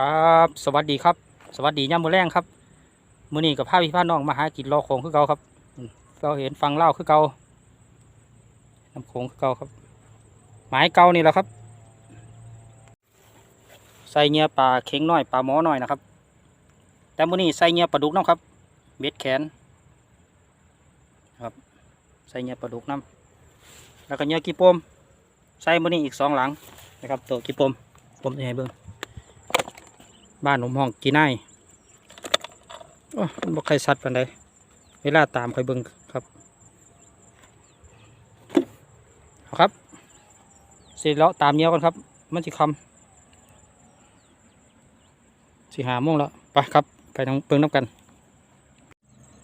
ครับ สวัสดีครับ สวัสดีย่ามมือแรงครับมือนี้กับพาพี่พาน้องมาหากินรอโขงคือเก่าครับเราเห็นฟังเล่าคือเก่าน้ำโขงคือเก่าครับ หมายเก่านี่แหละครับ ใส่เงียปลาเข็งน้อยปลาหมอน้อยนะครับ แต่มือนี้ใส่เงียปลาดุกน้ำครับ เบ็ดแขนครับ ใส่เงียปลาดุกน้ำแล้วก็เงียกีโปมใส่มือนี้อีกสองหลังนะครับ ตัวกีโปมผมจะให้เบิ่ง บ้านผมห้องกีน่ายโอ้มันบอกใครสัตว์ปันใดเวลาตามใครเบิ่งครับเอาครับ เสร็จแล้วตามเนี้ยกันครับ มันสิคำสิหาโมงแล้วไปครับ ไปทางเบิ่งน้ำกัน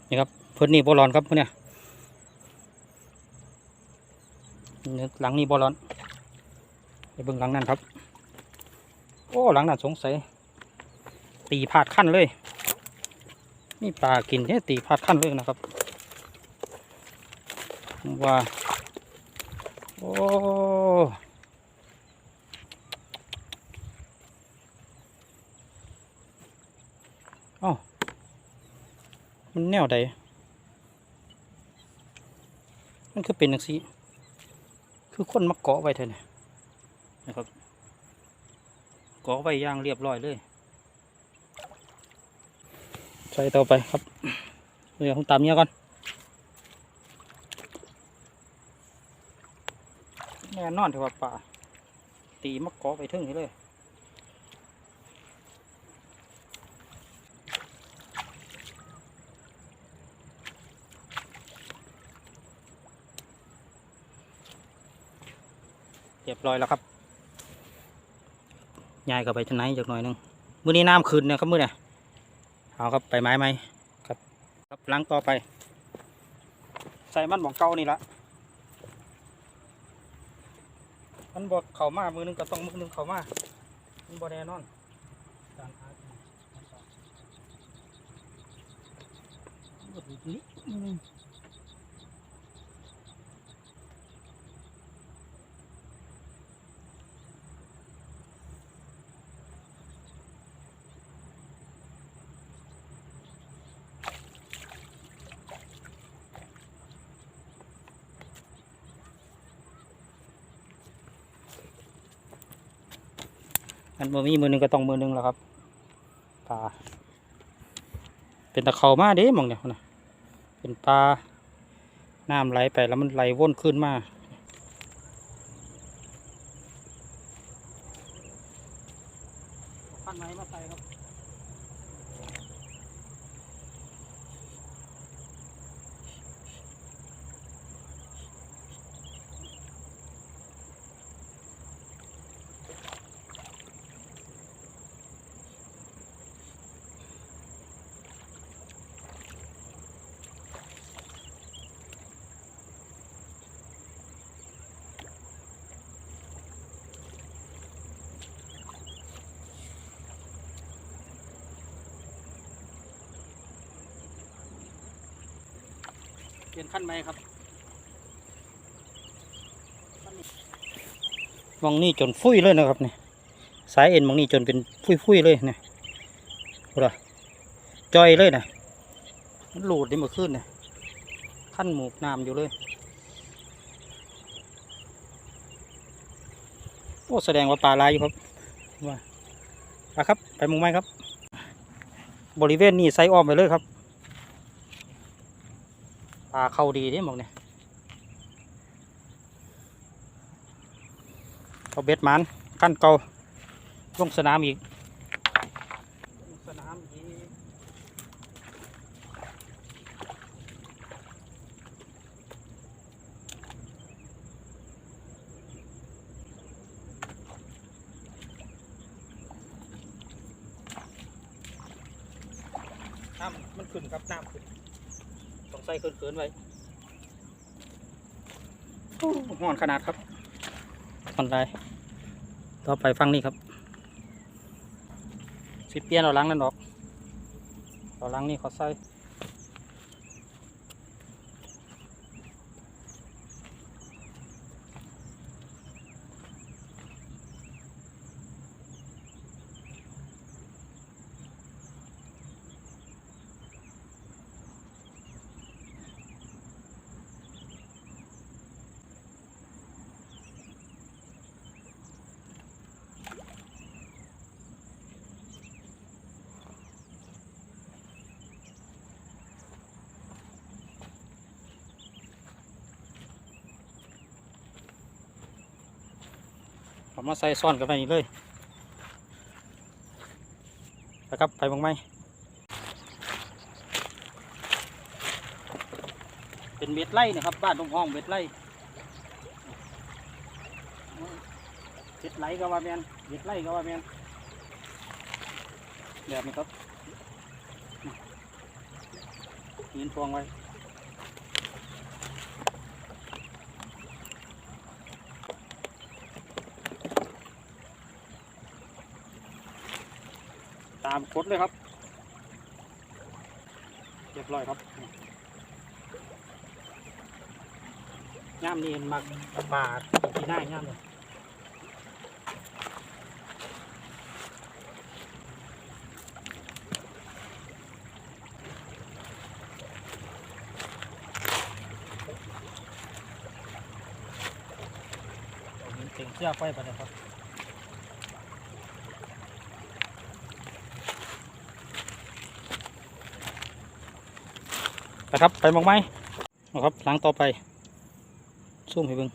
นี่ครับเพิ่นนี่บอลอนครับเพิ่นเนี่ยหลังนี้บอลอนไปเบิ่งหลังนั้นครับ โอ้หลังนั้นสงสัย ตีพาดขั้นเลยนี่ปลากินเนี่ยตีพาดขั้นเลยนะครับว่าโอ้อามันแนวใดมันคือเป็นจังซี่คือคนมาเกาะไว้เถอะเนี่นะครับ เกาะไว้ย่างเรียบร้อยเลย ใส่ต่อไปครับ เดี๋ยวผมตามเนี้ยก่อนแน่นอนถือว่าป่า ตีมะกอไปถึงเลยเรียบร้อยแล้วครับยายกับไปทางไหนจากหน่อยหนึง มื้อนี้น้ำขึ้นนะครับมื้อเนี่ย เอาครับไปไม้ไหมครับครับล้างต่อไป ใส่มันหมองเก่านี่ละมันบอกเข่ามามือหนึงก็ต้องมือหนึงเข่ามามันบอแน่นอนการหากิน อันมือมีมือหนึ่งก็ต้องมือหนึ่งแล้วครับปลาเป็นตะเขามาเด้มองเนี่ยนะเป็นปลาน้ำไหลไปแล้วมันไหลว่นขึ้นมา ปลี่ยนขั้นไหมครับมองนี่จนฟุ้ยเลยนะครับเนี่ยสายเอ็นมองนี่จนเป็นฟุ้ยๆเลยเนี่ยดูละจอยเลยนะมันหลุดได้มื่อคืนนี่ยขั้นหมูกน้ำอยู่เลยโอ้แสดงว่าปลาลายอยู่ครับว่าปลาครับไปมุงไม้ครับ บริเวณนี้ไซอ้อมไปเลยครับาเข้าดีนี่มองเนี่ยเอาเบ็ดมันขั้นเกาลงสนามอีกลงสนามอีกน้ำมันขึ้นครับน้ำขึ้น ใส่เขินๆไว้โอ้ห่อนขนาดครับห่อนไรต่อไปฟังนี่ครับ สิเปลี่ยนเอาล้างนั่นออกเอาล้างนี่เขาใส่ ผมมาใส่ซ่อนกันไปนี่เลยนะครับไปบ้างไหมเป็นเม็ดไร่นะครับ บ้านตรงห้องเม็ดไร่เม็ดไร่ก็ว่าแมนเม็ดไร่ก็ว่าแมนแบบนี้ครับยืนพวงไว้ ตามกดเลยครับเรียบร้อยครับย่ามนี่มักบาดที่หน้าย่ามเลยเอาหินเต็งเสื้อไฟไปเลยครับ ไปครับ ไปมองไหมเอาครับหลังต่อไปซูมให้เบิ่ง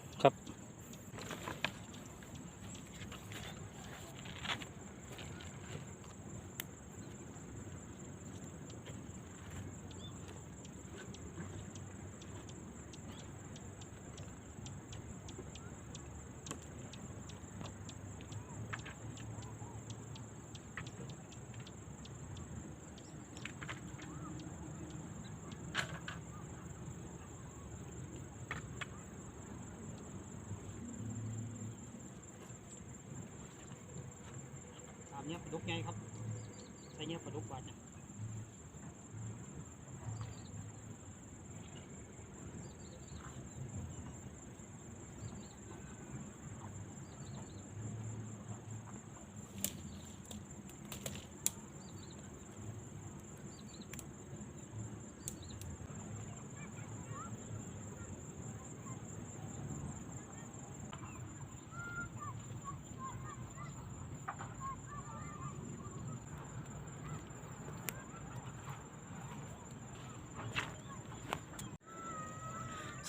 เนี้ยปลาดุกไงครับใช้เนี้ยปลาดุกบาดเนี่ย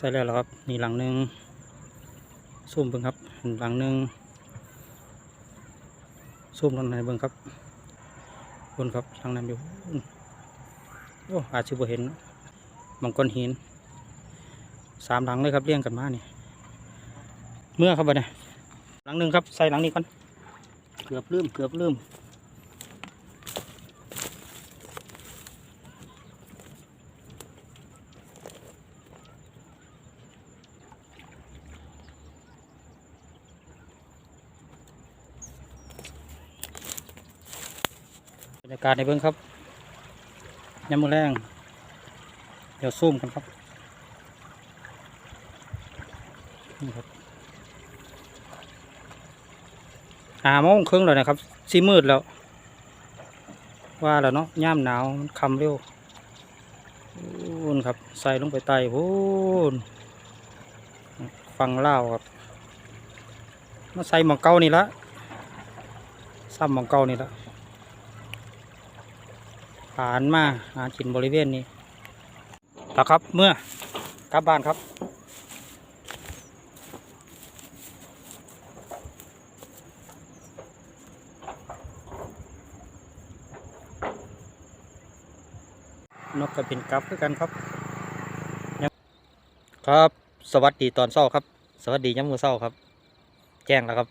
ส่แล้วหรอครับนี่หลังหนึ่งซูมเบิ่งครับหลังหนึ่งซูมตรงไหนเบิ่งครับบนครับหลังนั้นอยู่โอ้อาจจะบ่เห็นเนาะบางก้อนหินสามหลังเลยครับเรียงกันมานี่เมื่อครับบัดเนี่ยหลังหนึ่งครับใส่หลังนี้ก่อนเกือบลืมเกือบลืมากาศในเบื้องครับยามมือแรงเดี๋ยวซูมกันครับนี่ครับหาโมงครึ่งแล้วนะครับสีมืดแล้ว ว่าแล้วเนาะย่ามหนาวมันคำเร็วพูนครับ ใส่ลงไปไตพูนฟังเล่าครับมาใส่หมองเก้านี่ละซ้ำหมองเก้านี่ละ ผ่านมาหากินบริเวณนี้แล้วครับเมื่อกลับบ้านครับนกกระเป็นกลับคือกันครับ ครับ สวัสดีตอนเช้าครับ สวัสดีย้ำมือเช้าครับ แจ้งแล้วครับ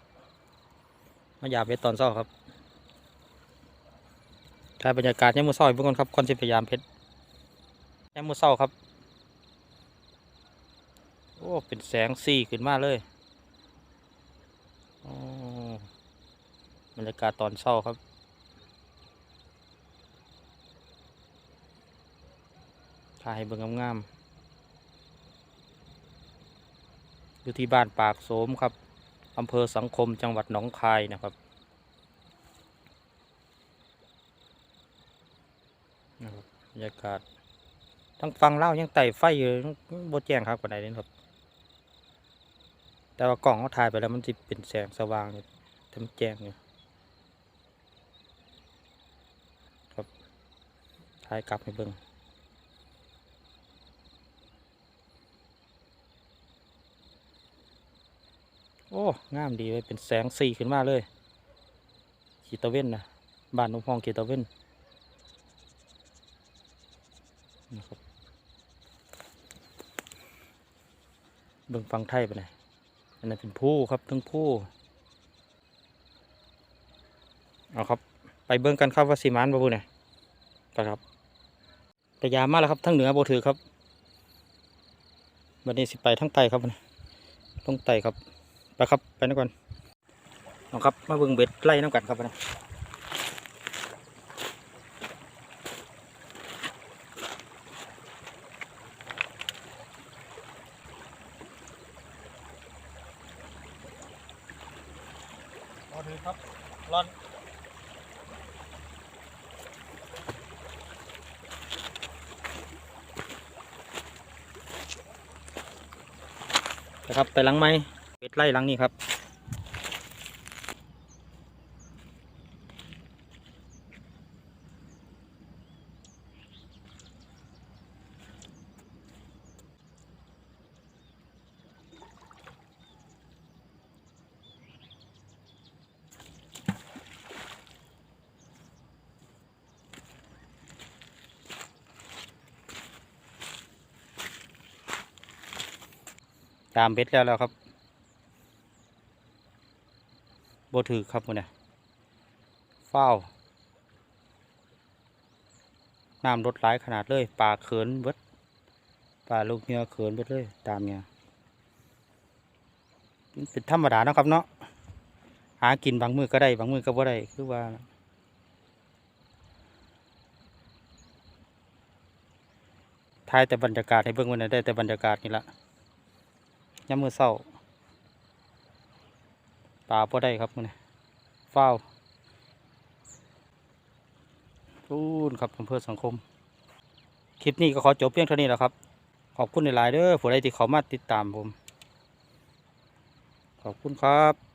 มาหยาบไปตอนเช้าครับ ถ่ายบรรยากาศยามมือเช้าให้เบิ่งก่อนครับคอนสิพยายามเพชรยามมือเช้าครับ โอ้ เป็นแสงสีขึ้นมาเลยโอ้บรรยากาศตอนเช้าครับถ่ายเบิ่งงามๆอยู่ที่บ้านปากโสมครับอำเภอสังคมจังหวัดหนองคายนะครับ นะครั บรรยากาศทั้งฟังเล่ายังไต่ไฟอยู่โบแจ้งครับกว่าใดเลยครับ แต่ว่ากล่องเขาถ่ายไปแล้วมันจะเป็นแสงสว่างอยู่เต็มแจ้งอยู่ครับถ่ายกลับให้เบิ่งโอ้งามดีเลยเป็นแสงสีขึ้นมาเลยขีตะเว้นนะบ้านนุ่มห้องขีตะเว้นนะครับ เบิ่งฟังไทยไปไหนอันนั้นเป็นผู้ครับทั้งผู้เอาครับ ไปเบิ่งกันครับว่าสีมันบ่บุเนี่ยไปครับแต่ยามมาแล้วครับทั้งเหนือบ่ถือครับวันนี้สิไปทั้งไตครับนี่ลงไตครับไปครับไปนะก่อนเอาครับมาเบิ่งเบ็ดไล่น้ำกันครับนะ บ่ถือครับร้อนนะครับไปหลังไม้เป็ดไล่หลังนี้ครับ ตามเบ็ดแล้วแล้วครับโบถือครับมันเนี่ยฟ้าน้ำลดหลายขนาดเลยปลาเขินเบิดปลาลูกเนื้อเขินเบิดเลยตามเนี่ยเป็นธรรมดาเนาะครับเนาะหากินบางมือก็ได้บางมือก็บ่ได้คือว่าถ่ายแต่บรรยากาศให้เบิ่งวันนี้ได้แต่บรรยากาศนี่ละ ยามมือเศร้าปลาพอได้ครับมันฟ้ารุ่นครับอำเภอสังคม คลิปนี้ก็ขอจบเพียงเท่านี้แล้วครับ ขอบคุณหลายๆเด้อผู้ใดที่เขามาติดตามผม ขอบคุณครับ